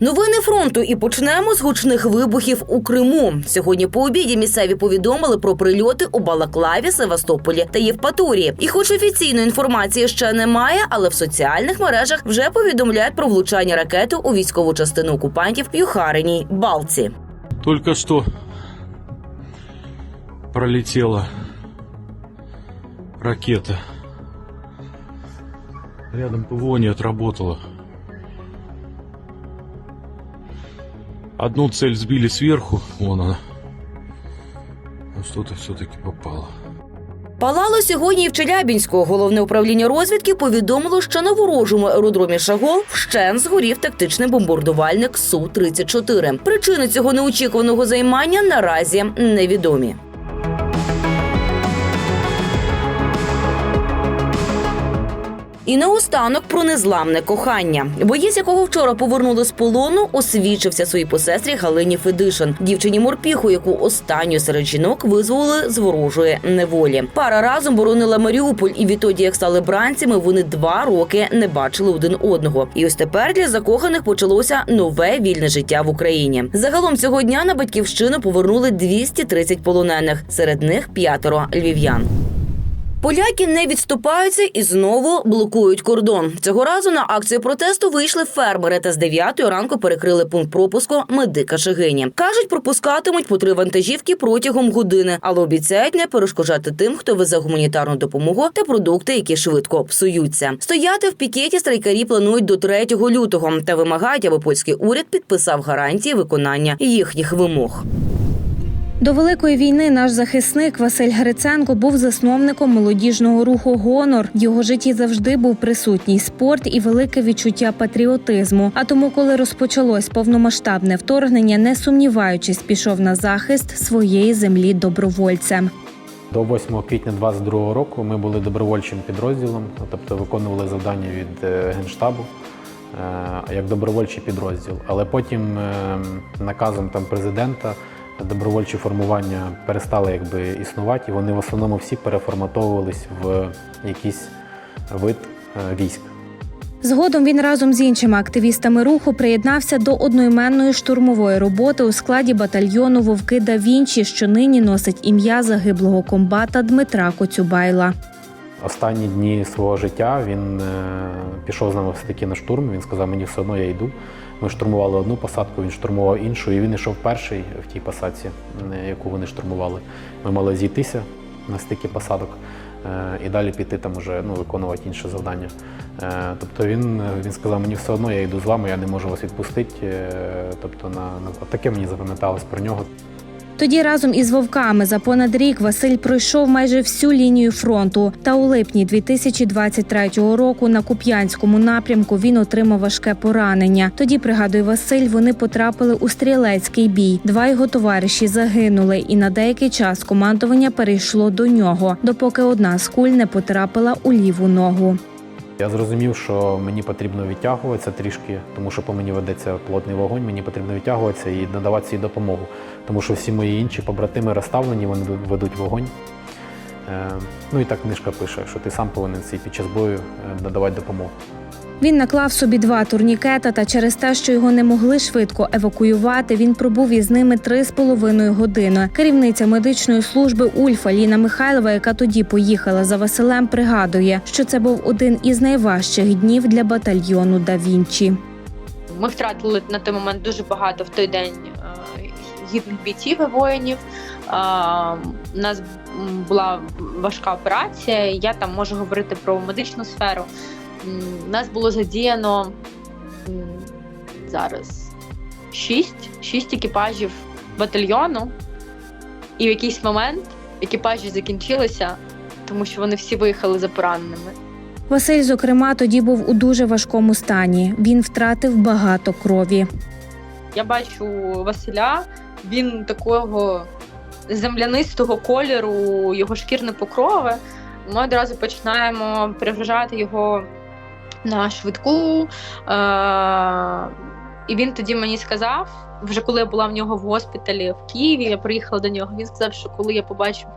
Новини фронту і почнемо з гучних вибухів у Криму. Сьогодні по обіді місцеві повідомили про прильоти у Балаклаві, Севастополі та Євпаторії. І, хоч офіційної інформації ще немає, але в соціальних мережах вже повідомляють про влучання ракети у військову частину окупантів в Юхариній Балці. Только что пролетела ракета. Рядом ПВО не отработала. Одну цель сбили сверху, вон она. Ну, что-то все-таки попало. Палало сьогодні і в Челябінську. Головне управління розвідки повідомило, що на ворожому аеродромі Шагол вщен згорів тактичний бомбардувальник су 34 Причини цього неочікуваного займання наразі невідомі. І наостанок про незламне кохання. Боєць, якого вчора повернули з полону, освічився своїй посестрі Галині Федишин, дівчині морпіху, яку останню серед жінок визволили з ворожої неволі. Пара разом боронила Маріуполь, і відтоді, як стали бранцями, вони два роки не бачили один одного. І ось тепер для закоханих почалося нове вільне життя в Україні. Загалом цього дня на батьківщину повернули 230 полонених, серед них п'ятеро львів'ян. Поляки не відступаються і знову блокують кордон. Цього разу на акцію протесту вийшли фермери та з 9 ранку перекрили пункт пропуску медика Шигині. Кажуть, пропускатимуть по три вантажівки протягом години, але обіцяють не перешкоджати тим, хто везе гуманітарну допомогу та продукти, які швидко псуються. Стояти в пікеті страйкарі планують до 3 лютого та вимагають, аби польський уряд підписав гарантії виконання їхніх вимог. До великої війни наш захисник Василь Гриценко був засновником молодіжного руху Гонор. В його житті завжди був присутній спорт і велике відчуття патріотизму. А тому, коли розпочалось повномасштабне вторгнення, не сумніваючись, пішов на захист своєї землі добровольцем. До 8 квітня 2022 року ми були добровольчим підрозділом, ну, тобто виконували завдання від е, Генштабу е, як добровольчий підрозділ. Але потім е, наказом там президента добровольчі формування перестали якби існувати, і вони в основному всі переформатовувались в якийсь вид е, військ. Згодом він разом з іншими активістами руху приєднався до одноіменної штурмової роботи у складі батальйону Вовки да Вінчі, що нині носить ім'я загиблого комбата Дмитра Коцюбайла. Останні дні свого життя він е, пішов з нами все-таки на штурм. Він сказав, мені все одно я йду. Ми штурмували одну посадку, він штурмував іншу, і він йшов перший в тій посадці, е, яку вони штурмували. Ми мали зійтися на стикі посадок е, і далі піти там уже ну, виконувати інше завдання. Тобто він, він сказав, мені все одно я йду з вами, я не можу вас відпустити. Тобто на, на таке мені запам'яталось про нього. Тоді разом із вовками за понад рік Василь пройшов майже всю лінію фронту. Та у липні 2023 року на Куп'янському напрямку він отримав важке поранення. Тоді, пригадує Василь, вони потрапили у стрілецький бій. Два його товариші загинули, і на деякий час командування перейшло до нього, допоки одна з куль не потрапила у ліву ногу. Я зрозумів, що мені потрібно відтягуватися трішки, тому що по мені ведеться плотний вогонь, мені потрібно відтягуватися і надавати цій допомогу. Тому що всі мої інші побратими розставлені, вони ведуть вогонь. Е, Ну і так книжка пише, що ти сам повинен під час бою е, надавати допомогу. Він наклав собі два турнікета, та через те, що його не могли швидко евакуювати, він пробув із ними три з половиною години. Керівниця медичної служби Ульфа Ліна Михайлова, яка тоді поїхала за Василем, пригадує, що це був один із найважчих днів для батальйону Да Вінчі. Ми втратили на той момент дуже багато в той день е, гідних бійців і воїнів. Е, У нас була важка операція. Я там можу говорити про медичну сферу. У нас було задіяно зараз шість, шість екіпажів батальйону, і в якийсь момент екіпажі закінчилися, тому що вони всі виїхали за пораненими. Василь, зокрема, тоді був у дуже важкому стані. Він втратив багато крові. Я бачу Василя, він такого землянистого кольору, його шкірне покрови. Ми одразу починаємо переважати його на швидку. Е- І він тоді мені сказав, вже коли я була в нього в госпіталі в Києві, я приїхала до нього. Він сказав, що коли я побачив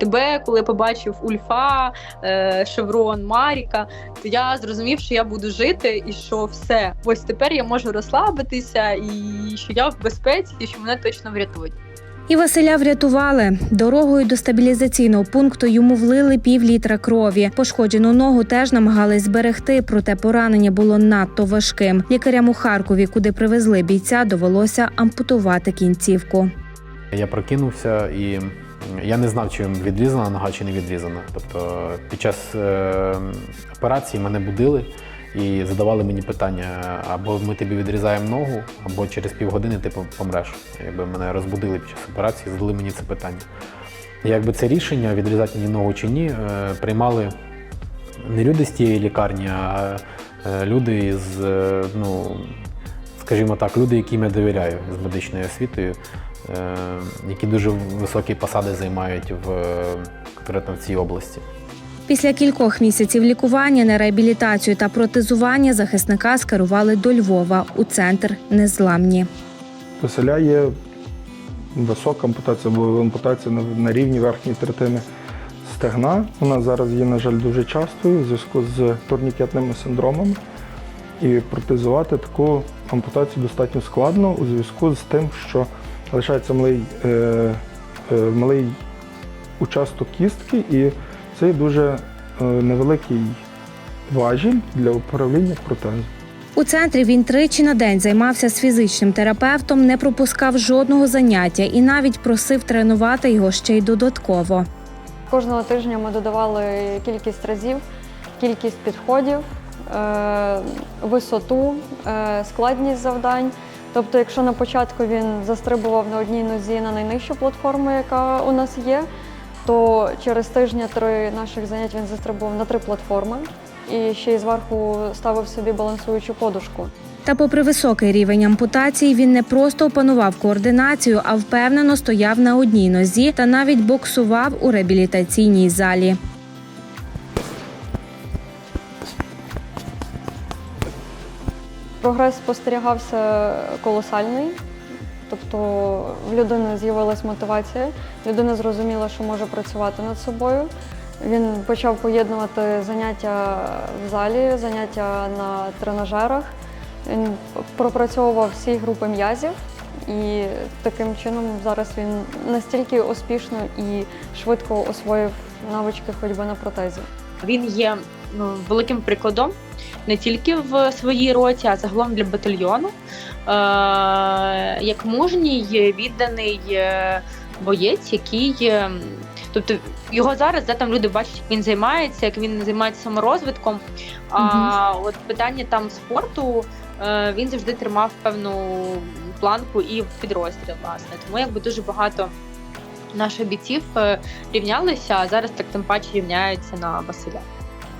тебе, коли я побачив Ульфа, е, Шеврон, Маріка, то я зрозумів, що я буду жити і що все. Ось тепер я можу розслабитися, і що я в безпеці, і що мене точно врятують. І Василя врятували. Дорогою до стабілізаційного пункту йому влили пів літра крові. Пошкоджену ногу теж намагались зберегти, проте поранення було надто важким. Лікарям у Харкові, куди привезли бійця, довелося ампутувати кінцівку. Я прокинувся і я не знав, чи відрізана нога, чи не відрізана. Тобто під час е, операції мене будили і задавали мені питання: або ми тобі відрізаємо ногу, або через півгодини ти помреш. Якби мене розбудили під час операції, задали мені це питання. Якби це рішення відрізати мені ногу чи ні, е, приймали не люди з тієї лікарні, а е, люди із, е, ну, скажімо так, люди, яким я довіряю з медичною освітою, які дуже високі посади займають в конкретно в цій області. Після кількох місяців лікування на реабілітацію та протезування захисника скерували до Львова у центр незламні. Василя є висока ампутація, бо ампутація на, рівні верхньої третини стегна. Вона зараз є, на жаль, дуже частою в зв'язку з турнікетними синдромами. І протезувати таку ампутацію достатньо складно у зв'язку з тим, що лишається малий, е, е, малий участок кістки, і це дуже е, невеликий важіль для управління протезом. У центрі він тричі на день займався з фізичним терапевтом, не пропускав жодного заняття і навіть просив тренувати його ще й додатково. Кожного тижня ми додавали кількість разів, кількість підходів, е, висоту, е, складність завдань. Тобто, якщо на початку він застрибував на одній нозі на найнижчу платформу, яка у нас є, то через тижня-три наших занять він застрибував на три платформи і ще й зверху ставив собі балансуючу подушку. Та, попри високий рівень ампутації, він не просто опанував координацію, а впевнено стояв на одній нозі та навіть боксував у реабілітаційній залі. Прогрес спостерігався колосальний. Тобто в людини з'явилась мотивація, людина зрозуміла, що може працювати над собою. Він почав поєднувати заняття в залі, заняття на тренажерах. Він пропрацьовував всі групи м'язів, і таким чином зараз він настільки успішно і швидко освоїв навички ходьби на протезі. Він є великим прикладом не тільки в своїй роті, а загалом для батальйону. Е, як мужній, відданий е, боєць, який. е, Тобто його зараз да, там люди бачать, як він займається, як він займається саморозвитком. А от питання там спорту він завжди тримав певну планку і в підрозділі, власне. Тому якби дуже багато наших бійців рівнялися, а зараз так тим паче рівняються на Василя.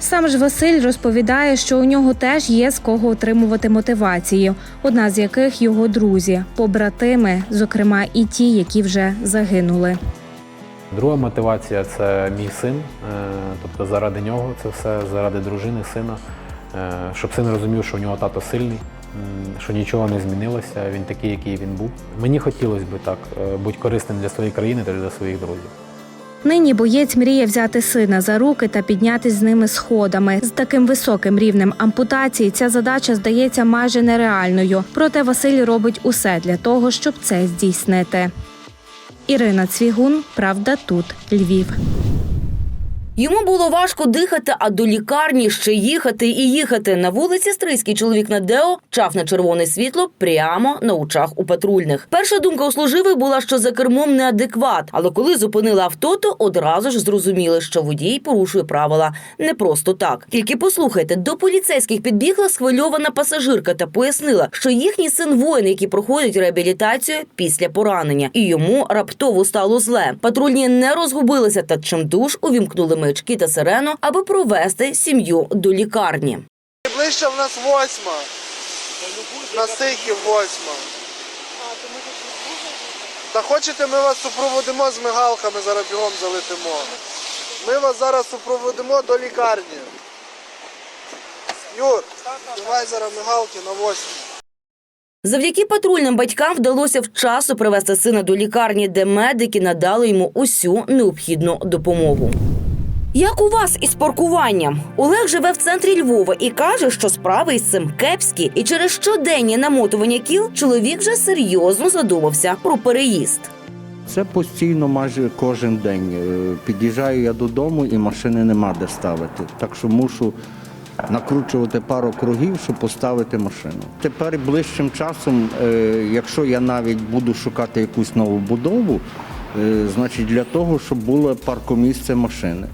Сам ж Василь розповідає, що у нього теж є з кого отримувати мотивацію, одна з яких його друзі, побратими, зокрема і ті, які вже загинули. Друга мотивація це мій син. Е, Тобто заради нього це все, заради дружини, сина, Е, щоб син розумів, що у нього тато сильний, що нічого не змінилося, він такий, який він був. Мені хотілося б так е, бути корисним для своєї країни та для своїх друзів. Нині боєць мріє взяти сина за руки та піднятись з ними сходами. З таким високим рівнем ампутації ця задача здається майже нереальною. Проте Василь робить усе для того, щоб це здійснити. Ірина Цвігун, правда, тут Львів. Йому було важко дихати, а до лікарні ще їхати і їхати. На вулиці Стрийський чоловік на Део чав на червоне світло прямо на очах у патрульних. Перша думка у служивих була, що за кермом неадекват. Але коли зупинили авто, то одразу ж зрозуміли, що водій порушує правила не просто так. Тільки послухайте, до поліцейських підбігла схвильована пасажирка та пояснила, що їхній син воїн, який проходить реабілітацію після поранення, і йому раптово стало зле. Патрульні не розгубилися та чимдуж увімкнули маячки та сирену, аби провести сім'ю до лікарні. Ближче в нас восьма. На стихі восьма. Та хочете, ми вас супроводимо з мигалками, зараз бігом залетимо. Ми вас зараз супроводимо до лікарні. Юр, давай зараз мигалки на восьму. Завдяки патрульним батькам вдалося вчасно привезти сина до лікарні, де медики надали йому усю необхідну допомогу. Як у вас із паркуванням? Олег живе в центрі Львова і каже, що справи із цим кепські, і через щоденні намотування кіл чоловік вже серйозно задумався про переїзд. Це постійно майже кожен день. Е, Під'їжджаю я додому і машини нема де ставити. Так що мушу накручувати пару кругів, щоб поставити машину. Тепер ближчим часом, е, якщо я навіть буду шукати якусь нову будову, е, значить для того, щоб було паркомісце машини.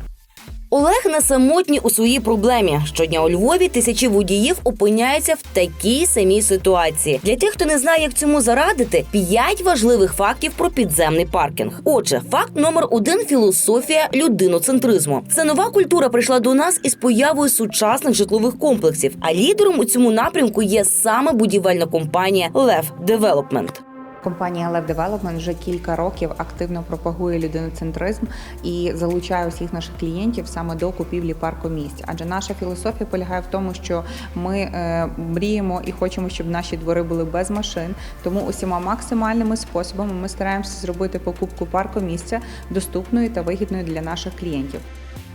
Олег не самотній у своїй проблемі. Щодня у Львові тисячі водіїв опиняються в такій самій ситуації. Для тих, хто не знає, як цьому зарадити, п'ять важливих фактів про підземний паркінг. Отже, факт номер один філософія людиноцентризму. Це нова культура прийшла до нас із появою сучасних житлових комплексів. А лідером у цьому напрямку є саме будівельна компанія Лев Девелопмент. Компанія Lab Development вже кілька років активно пропагує людиноцентризм і залучає усіх наших клієнтів саме до купівлі паркомісць. Адже наша філософія полягає в тому, що ми е, мріємо і хочемо, щоб наші двори були без машин. Тому усіма максимальними способами ми стараємося зробити покупку паркомісця доступною та вигідною для наших клієнтів.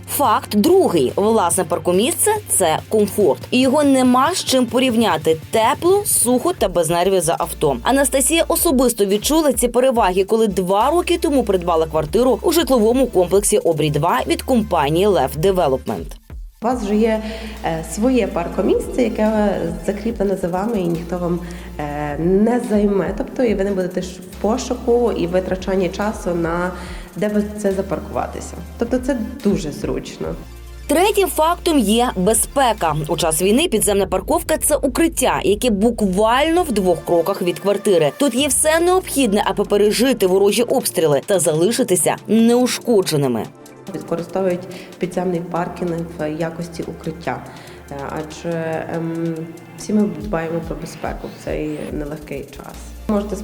Факт другий: власне паркомісце це комфорт, і його нема з чим порівняти тепло, сухо та без нервів за авто. Анастасія особисто відчула ці переваги, коли два роки тому придбала квартиру у житловому комплексі Обрій 2 від компанії Лев Девелопмент. У вас вже є е, своє паркомісце, яке закріплене за вами, і ніхто вам е, не займе. Тобто, і ви не будете в пошуку і витрачанні часу на де ви це запаркуватися. Тобто, це дуже зручно. Третім фактом є безпека. У час війни підземна парковка це укриття, яке буквально в двох кроках від квартири. Тут є все необхідне, аби пережити ворожі обстріли та залишитися неушкодженими. Використовують підземний паркінг в якості укриття. Е, Адже ем, всі ми дбаємо про безпеку в цей нелегкий час. Можете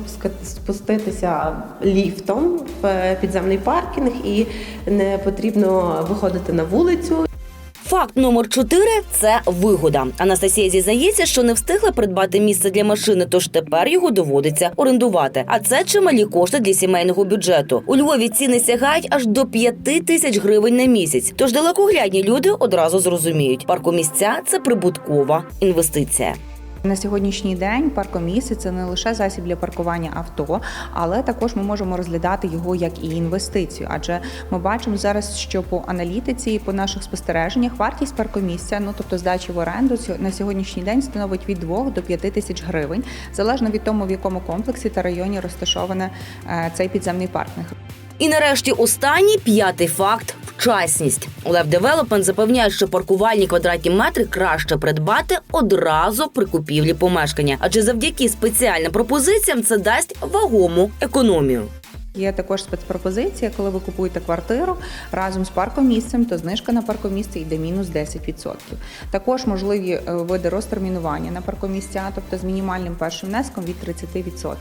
спуститися ліфтом в підземний паркінг і не потрібно виходити на вулицю. Факт номер 4 – це вигода. Анастасія зізнається, що не встигла придбати місце для машини, тож тепер його доводиться орендувати. А це чималі кошти для сімейного бюджету. У Львові ціни сягають аж до 5 тисяч гривень на місяць. Тож далекоглядні люди одразу зрозуміють, паркомісця це прибуткова інвестиція. На сьогоднішній день паркомісце це не лише засіб для паркування авто, але також ми можемо розглядати його як і інвестицію. Адже ми бачимо зараз, що по аналітиці по наших спостереженнях вартість паркомісця, ну тобто здачі в оренду, на сьогоднішній день становить від 2 до 5 тисяч гривень, залежно від тому, в якому комплексі та районі розташоване е, цей підземний паркінг. І нарешті останній п'ятий факт вчасність. Лев Девелопмент запевняє, що паркувальні квадратні метри краще придбати одразу при купівлі помешкання, адже завдяки спеціальним пропозиціям це дасть вагому економію. Є також спецпропозиція, коли ви купуєте квартиру разом з паркомісцем, то знижка на паркомісце йде мінус 10%. Також можливі е, види розтермінування на паркомісця, тобто з мінімальним першим внеском від 30%.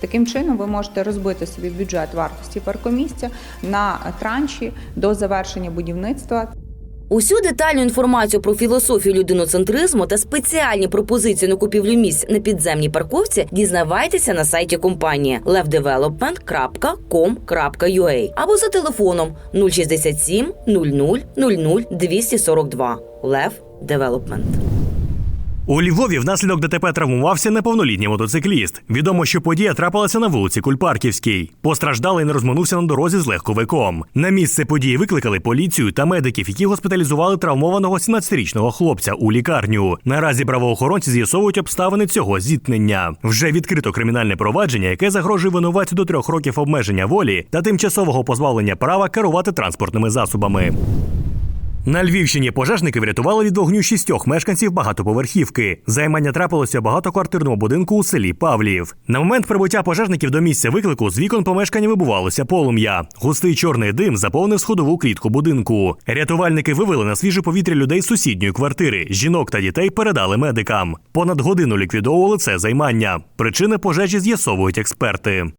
Таким чином ви можете розбити собі бюджет вартості паркомісця на транші до завершення будівництва. Усю детальну інформацію про філософію людиноцентризму та спеціальні пропозиції на купівлю місць на підземній парковці дізнавайтеся на сайті компанії levdevelopment.com.ua або за телефоном 067 00 00 242. Лев Девелопмент. У Львові внаслідок ДТП травмувався неповнолітній мотоцикліст. Відомо, що подія трапилася на вулиці Кульпарківській. Постраждалий не розминувся на дорозі з легковиком. На місце події викликали поліцію та медиків, які госпіталізували травмованого 17-річного хлопця у лікарню. Наразі правоохоронці з'ясовують обставини цього зіткнення. Вже відкрито кримінальне провадження, яке загрожує винуватцю до трьох років обмеження волі та тимчасового позбавлення права керувати транспортними засобами. На Львівщині пожежники врятували від вогню шістьох мешканців багатоповерхівки. Займання трапилося в багатоквартирному будинку у селі Павлів. На момент прибуття пожежників до місця виклику з вікон помешкання вибувалося полум'я. Густий чорний дим заповнив сходову клітку будинку. Рятувальники вивели на свіже повітря людей з сусідньої квартири. Жінок та дітей передали медикам. Понад годину ліквідовували це займання. Причини пожежі з'ясовують експерти.